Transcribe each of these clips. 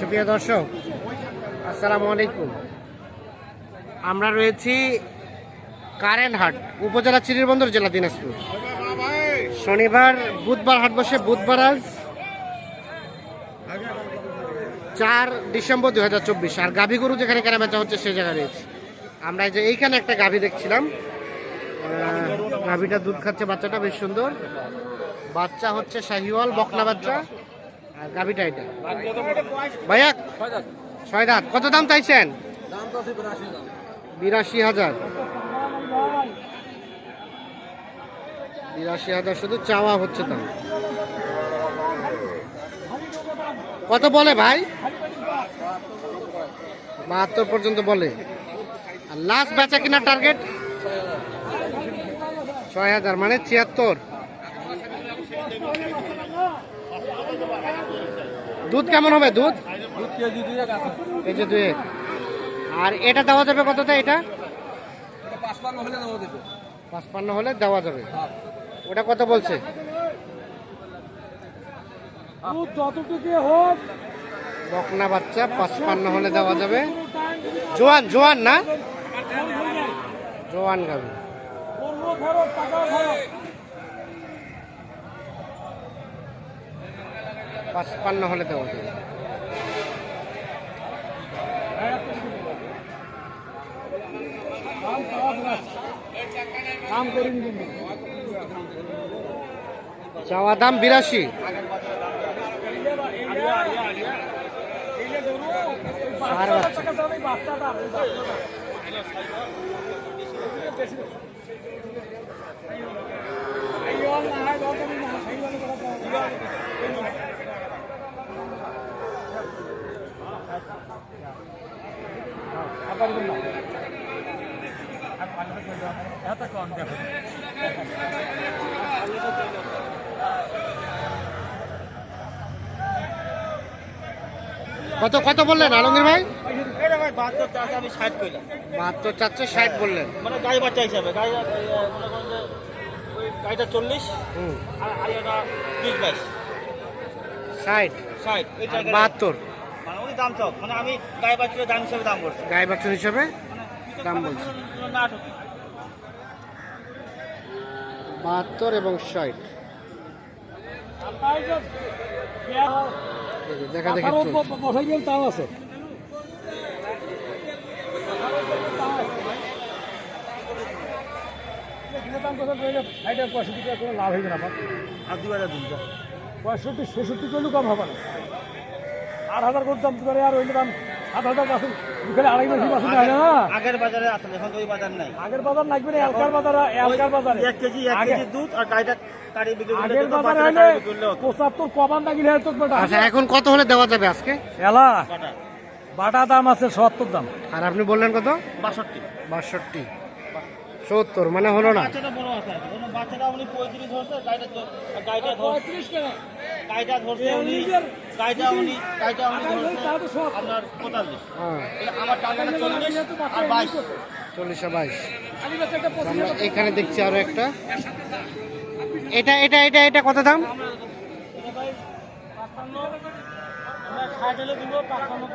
সুপ্রিয় দর্শক, আসসালামু আলাইকুম। আমরা রয়েছি কারেন্ট হাট উপজেলা চিরিরবন্দর জেলা দিনাজপুর। শনিবার, বুধবার হাট বসে, বুধবার আজ চার ডিসেম্বর দুই হাজার চব্বিশ। আর গাভী গরু যেখানে কেনা বেচা হচ্ছে সেই জায়গায় রয়েছে। আমরা যে এইখানে একটা গাভী দেখছিলাম। গাভীটা দুধ খাচ্ছে, বাচ্চাটা বেশ সুন্দর। বাচ্চা হচ্ছে শাহিওয়াল, বকনা বাচ্চা। আর গাভীটা এটা। ভাইয়া ছয় দাঁত। কত দাম চাইছেন? বিরাশি হাজার। বিরাশি হাজার। শুধু চাওয়া হচ্ছে দাম কত বলে ভাই? বাহাত্তর পর্যন্ত বলে। আর লাস্ট বেচা কিনার টার্গেট ছয় হাজার মানে ছিয়াত্তর। দুধ কেমন হবে দুধ? কেজি দুই আর এটা দেওয়া যাবে কতটা এটা? পাঁচপান্ন হলে দেওয়া যাবে। ওটা কত বলছে? বকনা বাচ্চা, পাঁচপান্ন হলে দেওয়া যাবে। জোয়ান জোয়ান না? জোয়ান গাবি। পাঁচপান্ন হলে দেওয়া যাবে কাম করিনি কিন্তু চাওয়া কত কত বললেন আলমগীর ভাই? বাহাত্তর চাষে আমি ষাট করলাম বাহাত্তর চারশো ষাট বললেন। মানে গাই বাচ্চা হিসাবে গাই আহ, মনে করেন যে ওই গাইটা চল্লিশ হুম। আর আরিয়াটা বিশ বাইশ। ষাট। ষাট বাহাত্তর। উনি দাম চাও? মানে আমি গাই বাচ্চার দাম হিসাবে দাম করছি। গায়ে বাচ্চা হিসাবে মানে দাম বলছি। বাহাত্তর এবং ষাট। দেখা দেখি। বসাই গেল তাও আছে। পঁয়ষট্টি ছেষট্টি করলেও কম হবে না। আট হাজার করতাম তোমার আর ওই দাম সাত হাজার পাঁচশো বিকেলে আড়াই মাসি পাঁচশো না? আগের বাজারে আসলে এখন ওই বাজার নাই। আগের বাজার লাগবে না এলকার বাজার এলকার বাজারে। এক কেজি এক কেজি দুধ আর কারি কারি বেটা। আচ্ছা এখন কত হলে দেওয়া যাবে আজকে? এলা বাটা দাম আছে সত্তর দাম। আর আপনি বললেন কত? বাষট্টি। বাষট্টি। সত্তর মানে হলো না হ্যাঁ চল্লিশ বাইশ এখানে দেখছি আরও একটা এটা এটা এটা এটা কত দাম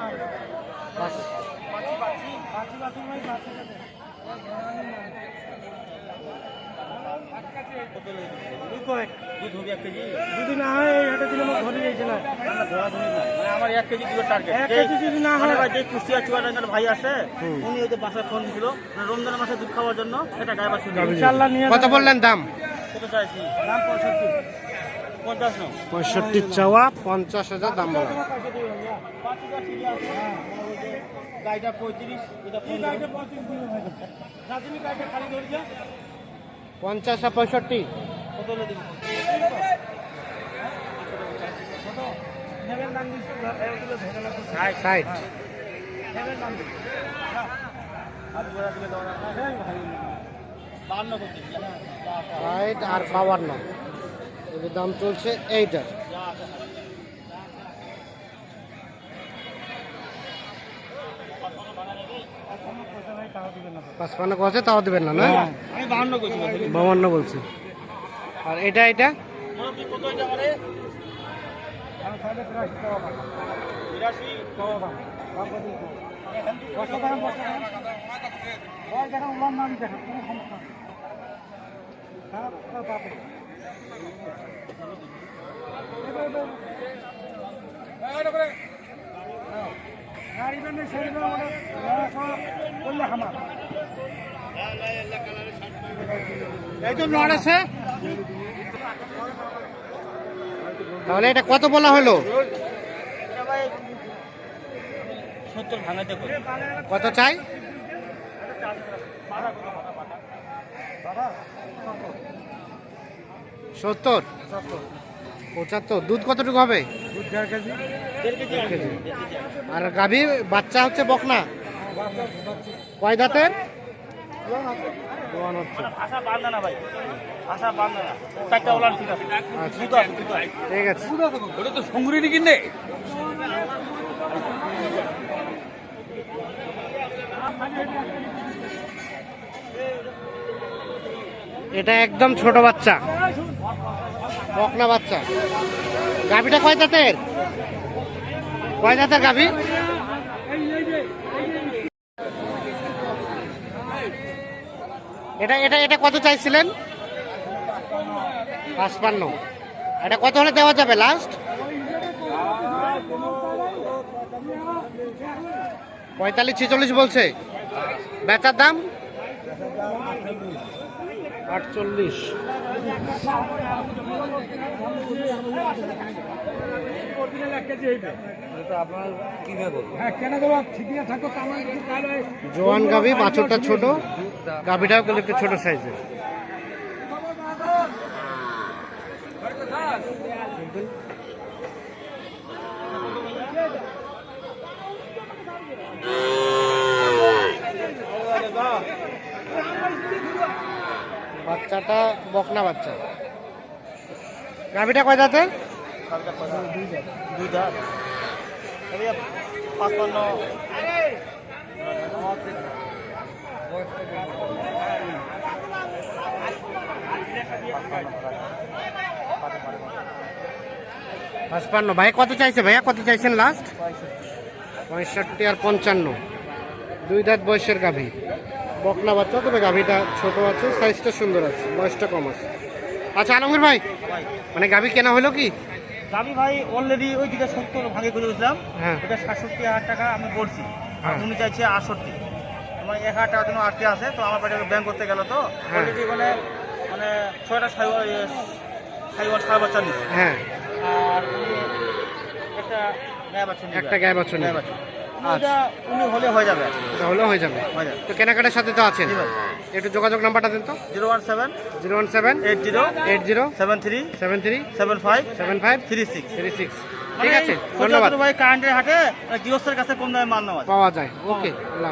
এটা যদি না হয় এটা দিলে আমার ধরে যাইছে না। আমরা ধরা ধরি না। মানে আমার এক কেজি দুধের টার্গেট এক কেজি যদি না মানে হয় ভাই যে কুষ্টিয়া চুয়াডাঙ্গার ভাই আছে উনি ওই যে বাসায় ফোন দিছিল মানে মাসে দুধ খাওয়ার জন্য এটা গায়ে বাছুর নিয়ে ইনশাআল্লাহ নিয়ে কত বললেন দাম? কত চাইছি? দাম পঁয়ষট্টি। চাওয়া পঞ্চাশ হাজার দাম বলা। গাইটা পঁয়ত্রিশ এটা রাজনী গাইটা খালি ধরি যা পঞ্চাশ আর পঁয়ষট্টি। ষাট। ষাট। আর বাউান্ন। দাম চলছে এইটার। পাঁচপান্ন কথা তাও দেবেন না না বাউান্ন বলছি আর এটা এটা মুরব্বি তাহলে এটা কত বলা হলো? কত চাই? সত্তর। পঁচাত্তর। দুধ কতটুকু হবে? দেড় কেজি। কেজি আর গাভী বাচ্চা হচ্ছে বকনা? কয় দাঁতের? ঠিক আছে। আচ্ছা। সংগ্রহী কিনে এটা একদম ছোট বাচ্চা। বকনা বাচ্চা। গাভীটা কয় দাঁতের কয় দাঁতের গাভী? এটা এটা এটা কত চাইছিলেন? পাঁচপান্ন। এটা কত হলে দেওয়া যাবে লাস্ট পঁয়তাল্লিশ, ছেচল্লিশ বলছে। বেচার দাম? আটচল্লিশ। জোয়ান গাভি বাছরটা ছোট। গাভিটাও কিন্তু একটু ছোট সাইজের। বাচ্চাটা বকনা বাচ্চা। গাভিটা কয় দাঁতের? দুই দাঁত পাঁচপান্ন পাঁচপান্ন। ভাই কত চাইছে ভাইয়া? কত চাইছেন লাস্ট পঁয়ষট্টি আর পঞ্চান্ন। দুই দাঁত বয়সের গাভী। বকনা বাচ্চা তবে গাভীটা ছোট আছে সাইজটা সুন্দর আছে বয়সটা কম আছে। আচ্ছা আলমগীর ভাই মানে গাভী কেনা হলো কি? আমি ভাই অলরেডি ওই দিকে সত্তর ভাগে করে দিয়েছিলাম হ্যাঁ। ওটা সাতষট্টি হাজার টাকা আমি বলছি। হ্যাঁ। উনি চাইছে আটষট্টি। আমার এক হাজার টাকার জন্য আটকে আছে তো আমার বাড়ি ব্যাংক করতে গেল তো। হ্যাঁ। অলরেডি মানে মানে ছয়টা সাইবার সাড়ে বাচ্চা নিচ্ছে হ্যাঁ। আর একটা গায়ে বাচ্চা একটা গায়ে বাছুর গায়ে। বাচ্চা। উনি হলে হয়ে যাবে। এটা হলেও হয়ে যাবে। হয়ে যাবে। তো কেনাকাটার সাথে তো আছেন। একটু যোগাযোগ নাম্বারটা দিন তো। Zero one seven zero one seven eight zero eight zero seven three seven three seven five seven five three six. Three six. ঠিক আছে ধন্যবাদ। ভাই কারেন্টের হাটে গৃহস্থের কাছে কম দামে মাল নেওয়া পাওয়া যায়। ওকে আল্লাহ